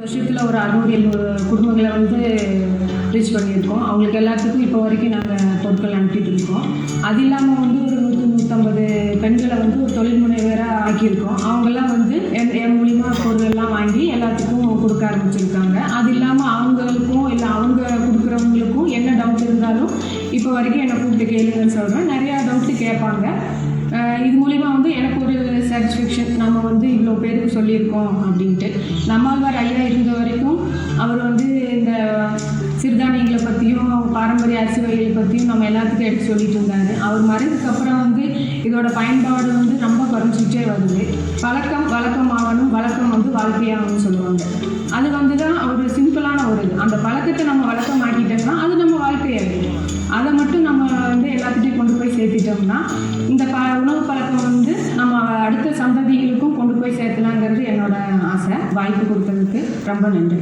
வருஷத்தில் ஒரு அறுநூறு எழுநூறு குடும்பங்களை வந்து ரீச் பண்ணியிருக்கோம். அவங்களுக்கு எல்லாத்துக்கும் இப்போ வரைக்கும் நாங்கள் பொருட்கள் அனுப்பிட்டு இருக்கோம். அது இல்லாமல் வந்து ஒரு நூற்றி நூற்றம்பது பெண்களை வந்து ஒரு தொழில் முனைவராக ஆக்கியிருக்கோம். அவங்கெல்லாம் வந்து என் என் மூலிமா பொருளெல்லாம் வாங்கி எல்லாத்துக்கும் கொடுக்க ஆரம்பிச்சிருக்காங்க. அது இல்லாமல் அவங்களுக்கும் இல்லை அவங்க கொடுக்குறவங்களுக்கும் என்ன டவுட் இருந்தாலும் இப்போ வரைக்கும் என்னை கூப்பிட்டு கேளுங்கன்னு சொல்கிறேன் நிறையா டவுட்டு கேட்பாங்க. இது மூலிமா வந்து எனக்கு ஒரு சாட்டிஸ்ஃபேக்ஷன் நம்ம வந்து இவ்வளோ பேருக்கு சொல்லியிருக்கோம் அப்படின்ட்டு. நம்ம அவர் வந்து இந்த சிறுதானியங்களை பற்றியும் பாரம்பரிய அரிசி வகைகளை பற்றியும் நம்ம எல்லாத்துக்கும் எடுத்து சொல்லிட்டு இருந்தாரு. அவர் மறைந்ததுக்கு அப்புறம் வந்து இதோட பயன்பாடு வந்து ரொம்ப குறைஞ்சிக்கிட்டே வருது. பழக்கம் வழக்கமாகணும் வழக்கம் வந்து வாழ்க்கையாகணும்னு சொல்லுவாங்க. அது வந்து தான் ஒரு சிம்பிளான ஒரு இது. அந்த பழக்கத்தை நம்ம வழக்கம் ஆக்கிட்டோம்னா அது நம்ம வாழ்க்கையாகிடும் அதை மட்டும் நம்ம வந்து எல்லாத்துட்டையும் கொண்டு போய் சேர்த்துட்டோம்னா இந்த ப உணவு பழக்கம் வந்து நம்ம அடுத்த சந்ததிகளுக்கும் கொண்டு போய் சேர்க்கலாங்கிறது என்னோட ஆசை. வாய்ப்பு கொடுத்ததுக்கு ரொம்ப நன்றி.